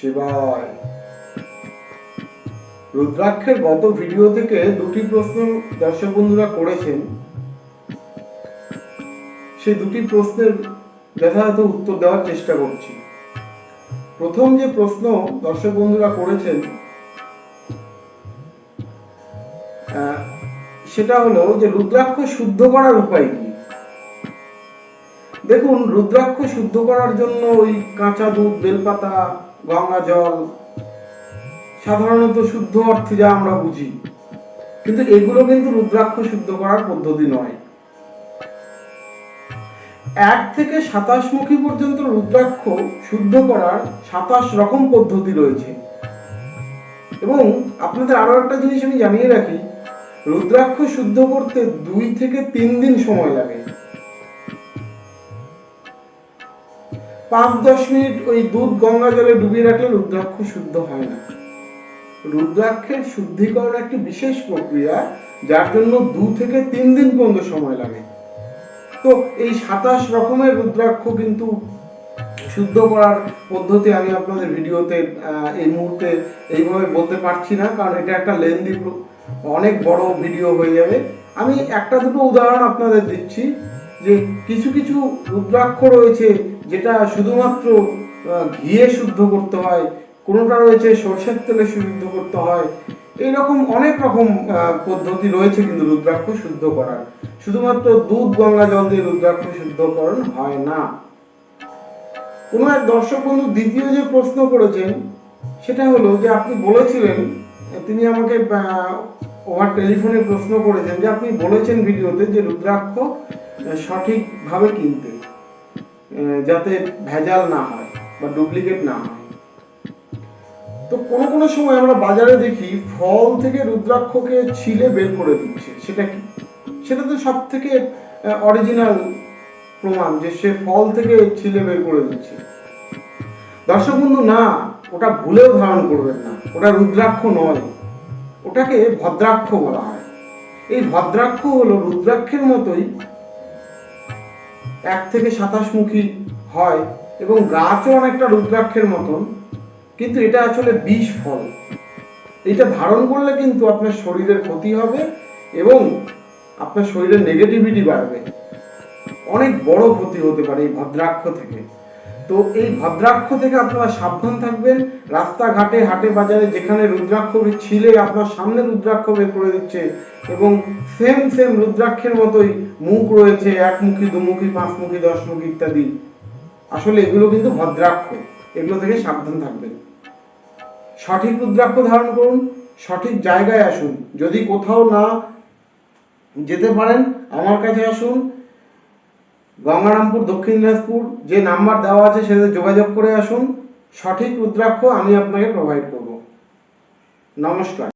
শিবায়। রুদ্রাক্ষের গত ভিডিও থেকে দুটি প্রশ্ন দর্শক বন্ধুরা করেছেন। সেই দুটি প্রশ্নের যথাযথ উত্তর দেওয়ার চেষ্টা করছি। প্রথম যে প্রশ্ন দর্শক বন্ধুরা করেছেন সেটা হলো যে রুদ্রাক্ষ শুদ্ধ করার উপায় কি? দেখুন, রুদ্রাক্ষ শুদ্ধ করার জন্য ওই কাঁচা দুধ, বেলপাতা গঙ্গা জল। সাধারণত শুদ্ধ অর্থে যা আমরা বুঝি। কিন্তু এগুলো কিন্তু রুদ্রাক্ষ শুদ্ধ করার পদ্ধতি নয়। এক থেকে সাতাশ মুখী পর্যন্ত রুদ্রাক্ষ শুদ্ধ করার সাতাশ রকম পদ্ধতি রয়েছে। এবং আপনাদের আরও একটা জিনিস আমি জানিয়ে রাখি, রুদ্রাক্ষ শুদ্ধ করতে দুই থেকে তিন দিন সময় লাগে। পাঁচ দশ মিনিট ওই দুধ গঙ্গা জলে ডুবিয়ে রাখলে রুদ্রাক্ষ শুদ্ধ হয় না। রুদ্রাক্ষের শুদ্ধিকরণ একটি বিশেষ প্রক্রিয়া, যার জন্য দু থেকে তিন দিন পর্যন্ত সময় লাগে। তো এই সাতাশ রকমের রুদ্রাক্ষ কিন্তু শুদ্ধ করার পদ্ধতি আমি আপনাদের ভিডিওতে এই মুহূর্তে এইভাবে বলতে পারছি না, কারণ এটা একটা লেন্দি অনেক বড় ভিডিও হয়ে যাবে। আমি একটা দুটো উদাহরণ আপনাদের দিচ্ছি, যে কিছু কিছু রুদ্রাক্ষ রয়েছে যেটা শুধুমাত্র ঘিয়ে শুদ্ধ করতে হয়, কোনোটা রয়েছে সরষের তেলে শুদ্ধ করতে হয়, এইরকম অনেক রকম পদ্ধতি রয়েছে কিন্তু রুদ্রাক্ষ শুদ্ধ করার। শুধুমাত্র দুধ, গঙ্গা জল দিয়ে রুদ্রাক্ষ শুদ্ধকরণ হয় না। কোন এক দর্শক বন্ধু দ্বিতীয় যে প্রশ্ন করেছেন, সেটা হলো যে আপনি বলেছিলেন, তিনি আমাকে ওভার টেলিফোনে প্রশ্ন করেছেন যে আপনি বলেছেন ভিডিওতে যে রুদ্রাক্ষ সঠিকভাবে কিনতে। যাতে ভেজাল না হয় বা ডুপ্লিকেট না হয়। তো কোনো কোনো সময় আমরা বাজারে দেখি ফল থেকে রুদ্রাক্ষকে ছিলে বের করে দিচ্ছে। সেটা কি? সেটা তো সব থেকে অরিজিনাল প্রমাণ যে সে ফল থেকে ছিলে বের করে দিচ্ছে। দর্শক বন্ধু, না, ওটা ভুলেও ধারণ করবেন না। ওটা রুদ্রাক্ষ নয়। ওটাকে ভদ্রাক্ষ বলা হয়। এই ভদ্রাক্ষ হলো রুদ্রাক্ষের মতোই এক থেকে সাতাশ মুখী হয় এবং গাছও অনেকটা রুদ্রাক্ষের মতন, কিন্তু এটা আসলে বিষ ফল। এটা ধারণ করলে কিন্তু আপনার শরীরের ক্ষতি হবে এবং আপনার শরীরে নেগেটিভিটি বাড়বে। অনেক বড় ক্ষতি হতে পারে এই ভদ্রাক্ষ থেকে। তো এই ভদ্রাক্ষ থেকে আপনারা সাবধান থাকবেন। রাস্তাঘাটে, হাটে বাজারে, যেখানে রুদ্রাক্ষ ছিলে, আপনার সামনে রুদ্রাক্ষ বের করে দিচ্ছে এবং সেম সেম রুদ্রাক্ষের মতোই মুখ রয়েছে একমুখী দুমুখী পাঁচমুখী দশমুখী ইত্যাদি। আসলে এগুলো কিন্তু ভদ্রাক্ষ, এগুলো থেকে সাবধান থাকবেন। সঠিক রুদ্রাক্ষ ধারণ করুন, সঠিক জায়গায় আসুন। যদি কোথাও না যেতে পারেন, আমার কাছে আসুন গঙ্গারামপুর, দক্ষিণ দিনাজপুর, যে নাম্বার দেওয়া আছে সেটাতে যোগাযোগ করে আসুন। সঠিক রুদ্রাক্ষ আমি আপনাকে প্রোভাইড করব। নমস্কার।